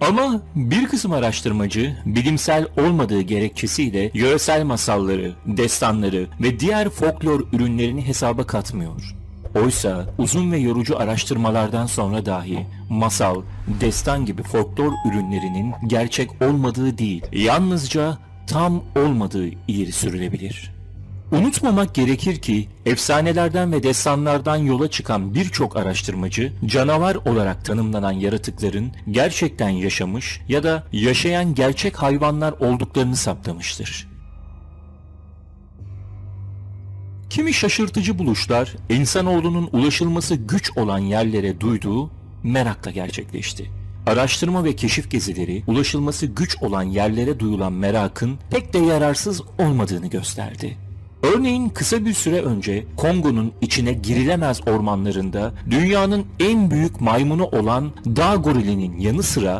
Ama bir kısım araştırmacı bilimsel olmadığı gerekçesiyle yöresel masalları, destanları ve diğer folklor ürünlerini hesaba katmıyor. Oysa uzun ve yorucu araştırmalardan sonra dahi masal, destan gibi folklor ürünlerinin gerçek olmadığı değil, yalnızca tam olmadığı ileri sürülebilir. Unutmamak gerekir ki efsanelerden ve destanlardan yola çıkan birçok araştırmacı canavar olarak tanımlanan yaratıkların gerçekten yaşamış ya da yaşayan gerçek hayvanlar olduklarını saptamıştır. Kimi şaşırtıcı buluşlar insanoğlunun ulaşılması güç olan yerlere duyduğu merakla gerçekleşti. Araştırma ve keşif gezileri ulaşılması güç olan yerlere duyulan merakın pek de yararsız olmadığını gösterdi. Örneğin kısa bir süre önce Kongo'nun içine girilemez ormanlarında dünyanın en büyük maymunu olan dağ gorilinin yanı sıra